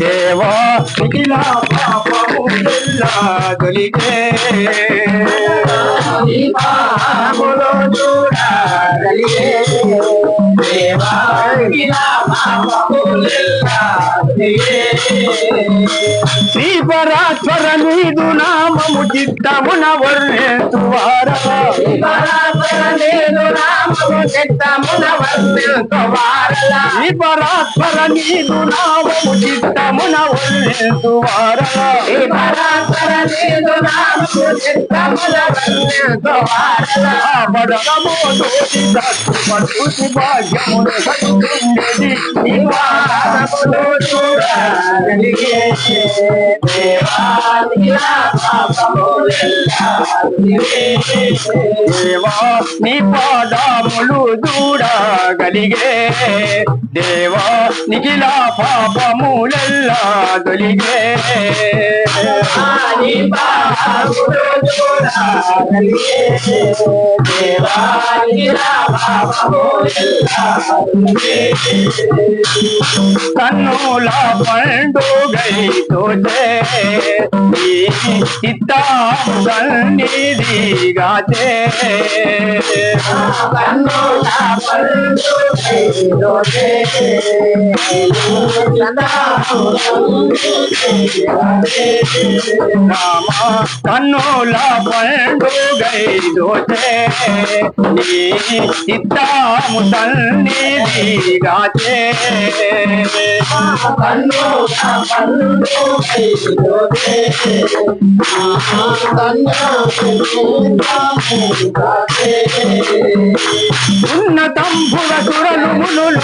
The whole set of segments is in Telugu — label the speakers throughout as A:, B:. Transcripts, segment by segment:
A: దేవా నిఖిల పాపము ఎల్ల తొలిగే
B: నీ పాదములు చూడగలిగే దేవా ఇలా పాపములెల్లా నీవే.
A: శ్రీపరాత్వర నీదు నామము చిత్తమున వర్ణేతువారా
B: పరాపర నేను నామము చిత్తమున
A: నీదు వర్ణేతువారా
B: ఈ పరాపర నేను నామము చిత్తమున వర్ణింతువారలా.
A: బడగము దోషి పట్టుసి భాగ్యమును సత్తుండేది
B: నీ పాదములు చూడగలిగే దేవా ఇలా పాపములెల్లా నీవే.
A: దేవా నీ పాదములు చూడగలిగే. దేవా నిఖిల పాపములెల్లా దొలిగే
B: నీ పాదములు చూడగలిగే దేవా ఇలా పాపములెల్లా నీవే.
A: కన్నుల పండుగై తోచే ఈ చిత్తాన్నిదిగాచే
B: కన్నుల పండుగైలోనే
A: రామ కన్నుల పండుగై తోచే ఈ చిత్తాము తన్నిదిగాచే
B: కన్నుల పండుగైలోనే
A: ఉన్నతంబుల సురలు మునులు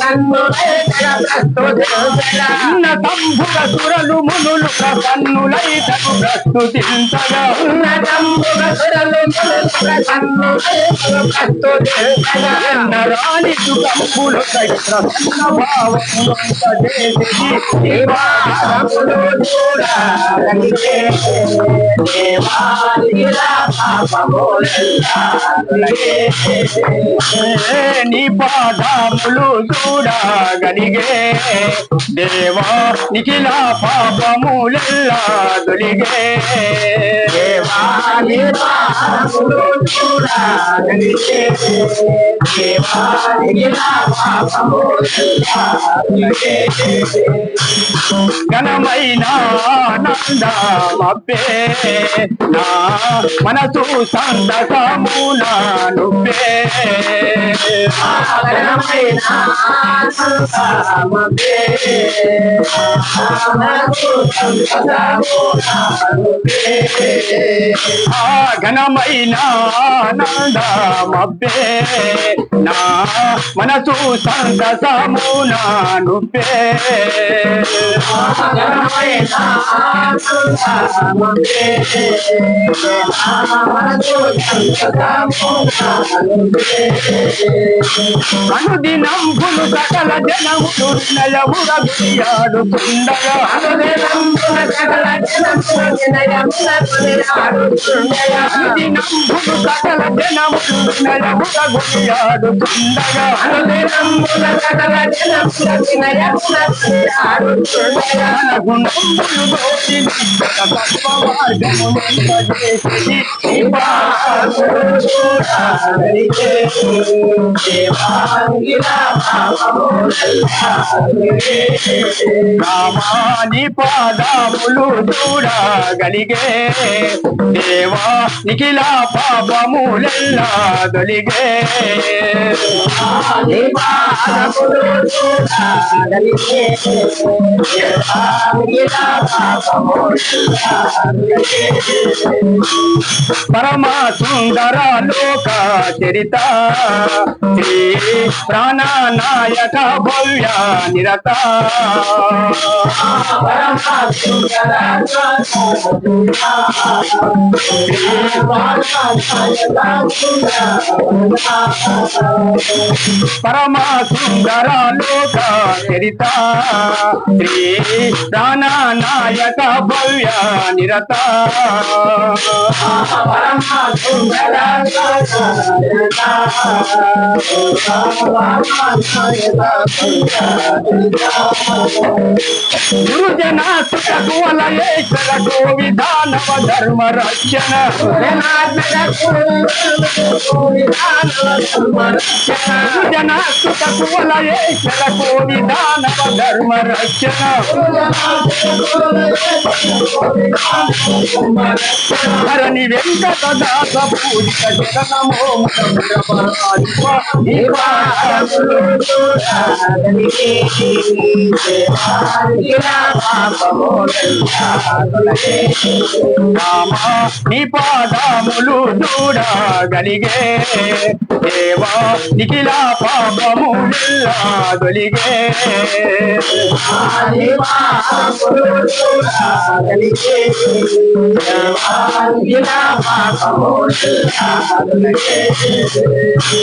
A: కన్నులై ప్రస్తుతించగా సురలు మునులు కన్నులై ప్రస్తుతించగా నరాని సుఖంబులు నీ పాదములు చూడగలిగే దేవా నిఖిల పాపములెల్లా దొలిగే ఘనమైన ఆనందమబ్బే నా మనసు సంతసమున నువ్వే. ఆ ఘనమైన ఆనందమబ్బే నా మనసు సంతసమున నువ్వే. అనుదినంబులు సకల జనములు నలముర అనుదినం అనుదినంబులు సకల జనములు నలముర గుడియాడుతుండగా గుణంబులు గోటి తత్వ మార్గమును ఉపదేశించి రామాని పాదములు చూడగలిగే దేవా నిఖిల పాపములెల్లా దొలిగే పరమ సుందర లోక చరిత. శ్రీ ప్రాణనాయక భవ్య నిరత. పరమ సుందర లోక చరిత శ్రీ ప్రాణనాయక భవ్య నిరత గురుజన సుత కువలయేశ్వర ರಕ್ಷಣಗೋ ವಿಧಾನವ ಧರ್ಮ ರಕ್ಷಣ ಜನಾಸುತ ಕುವಲಯೇಶ್ವರಗೋ ವಿಧಾನವ ಧರ್ಮ ರಕ್ಷಣ ಹರಣಿ ವೆಂಕಟ ದಾಸ ಪೂಜಿತ ಜಗನಮೋ ಮುಖ రామ నీ పాదములు చూడగలిగే దేవా నిఖిల పాపము దొలిగే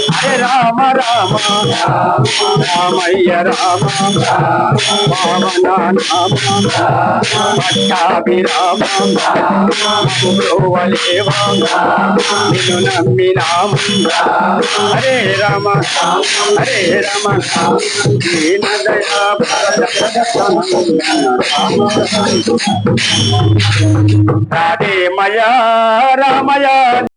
A: హరే రామ రామ రామయ్య రామ రామ నామ పట్టాభి মীরা ভাঙ্গা শুভ্রবলে ভাঙ্গা মিলন মীরা ভাঙ্গা হরে রাম হরে রাম দীন দয়া রাধে মায়া রাময়া